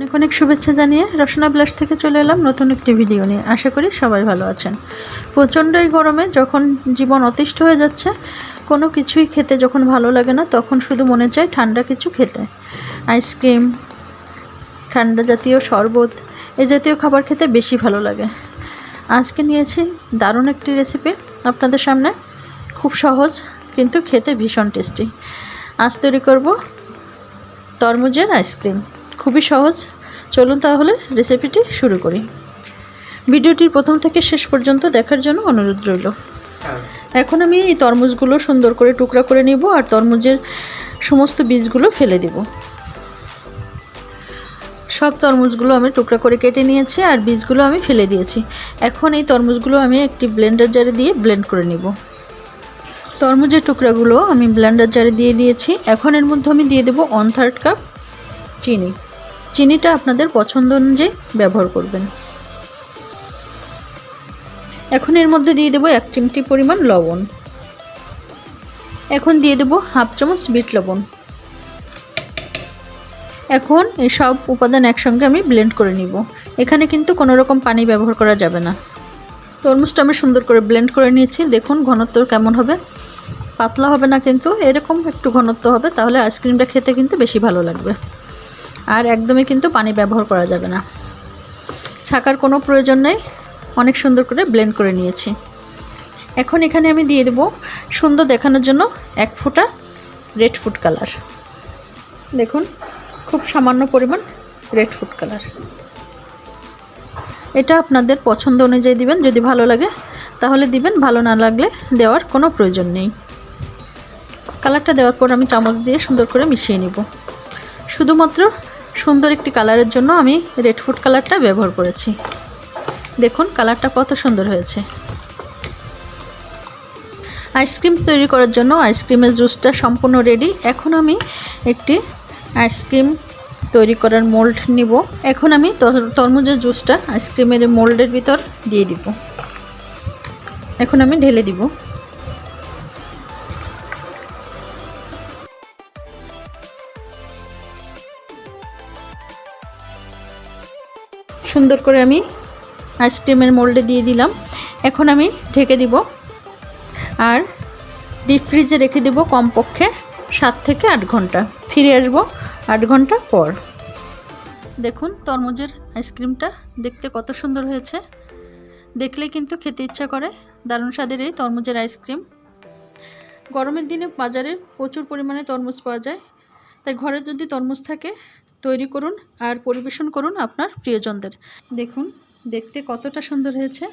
অনেক অনেক শুভেচ্ছা জানিয়ে রসনা বিলাস থেকে চলে এলাম নতুন একটি ভিডিও নিয়ে। আশা করি সবাই ভালো আছেন। প্রচণ্ড এই গরমে যখন জীবন অতিষ্ঠ হয়ে যাচ্ছে, কোনো কিছুই খেতে যখন ভালো লাগে না, তখন শুধু মনে চায় ঠান্ডা কিছু খেতে। আইসক্রিম, ঠান্ডা জাতীয় শরবত, এ জাতীয় খাবার খেতে বেশি ভালো লাগে। আজকে নিয়েছি দারুণ একটি রেসিপি আপনাদের সামনে। খুব সহজ, কিন্তু খেতে ভীষণ টেস্টি আজ তৈরি করব তরমুজের আইসক্রিম। খুবই সহজ। চলুন তাহলে রেসিপিটি শুরু করি। ভিডিওটির প্রথম থেকে শেষ পর্যন্ত দেখার জন্য অনুরোধ রইল। এখন আমি এই তরমুজগুলো সুন্দর করে টুকরা করে নিব আর তরমুজের সমস্ত বীজগুলো ফেলে দিব। সব তরমুজগুলো আমি টুকরা করে কেটে নিয়েছি আর বীজগুলো আমি ফেলে দিয়েছি। এখন এই তরমুজগুলো আমি একটি ব্লেন্ডার জারে দিয়ে ব্লেন্ড করে নিব। তরমুজের টুকরাগুলো আমি ব্লেন্ডার জারে দিয়ে দিয়েছি। এখন এর মধ্যে আমি দিয়ে দেবো ওয়ান থার্ড কাপ চিনি। চিনিটা আপনাদের পছন্দ অনুযায়ী ব্যবহার করবেন। এখন এর মধ্যে দিয়ে দেবো এক চিমটি পরিমাণ লবণ। এখন দিয়ে দেবো হাফ চামচ বিট লবণ। এখন এই সব উপাদান একসঙ্গে আমি ব্লেন্ড করে নিব। এখানে কিন্তু কোনো রকম পানি ব্যবহার করা যাবে না। তরমুজটা আমি সুন্দর করে ব্লেন্ড করে নিয়েছি। দেখুন ঘনত্ব কেমন হবে। পাতলা হবে না কিন্তু এরকম একটু ঘনত্ব হবে, তাহলে আইসক্রিমটা খেতে কিন্তু বেশি ভালো লাগবে। আর একদমই কিন্তু পানি ব্যবহার করা যাবে না। ছাকার কোনো প্রয়োজন নেই। অনেক সুন্দর করে ব্লেন্ড করে নিয়েছি। এখন এখানে আমি দিয়ে দেবো সুন্দর দেখানোর জন্য এক ফোঁটা রেড ফুড কালার দেখুন, খুব সামান্য পরিমাণ রেড ফুড কালার এটা আপনাদের পছন্দ অনুযায়ী দিবেন, যদি ভালো লাগে, তাহলে দিবেন, ভালো না লাগলে দেওয়ার কোনো প্রয়োজন নেই। কালারটা দেওয়ার পর আমি চামচ দিয়ে সুন্দর করে মিশিয়ে নিব। শুধুমাত্র সুন্দর একটি কালারের জন্য আমি রেড ফুড কালারটা ব্যবহার করেছি। দেখুন, কালারটা কত সুন্দর হয়েছে। আইসক্রিম তৈরি করার জন্য আইসক্রিমের জুসটা সম্পূর্ণ রেডি। এখন আমি একটি আইসক্রিম তৈরি করার মোল্ড নিব। এখন আমি তর- তরমুজের জুসটা আইসক্রিমের মোল্ডের ভিতর দিয়ে দিব। এখন আমি ঢেলে দিব। সুন্দর করে আমি আইসক্রিমের মোল্ডে দিয়ে দিলাম। এখন আমি ঢেকে দিব। আর ডিপ ফ্রিজে রেখে দেবো কমপক্ষে সাত থেকে আট ঘণ্টা। ফিরে আসব আট ঘণ্টা পর। দেখুন তরমুজের আইসক্রিমটা দেখতে কত সুন্দর হয়েছে। দেখলে কিন্তু খেতে ইচ্ছা করে। দারুণ স্বাদের এই তরমুজের আইসক্রিম। গরমের দিনে বাজারে প্রচুর পরিমাণে তরমুজ পাওয়া যায়। তাই ঘরে যদি তরমুজ থাকে তৈরি করুন আর পরিবেশন করুন আপনার প্রিয়জনদের। দেখুন দেখতে কতটা সুন্দর হয়েছে।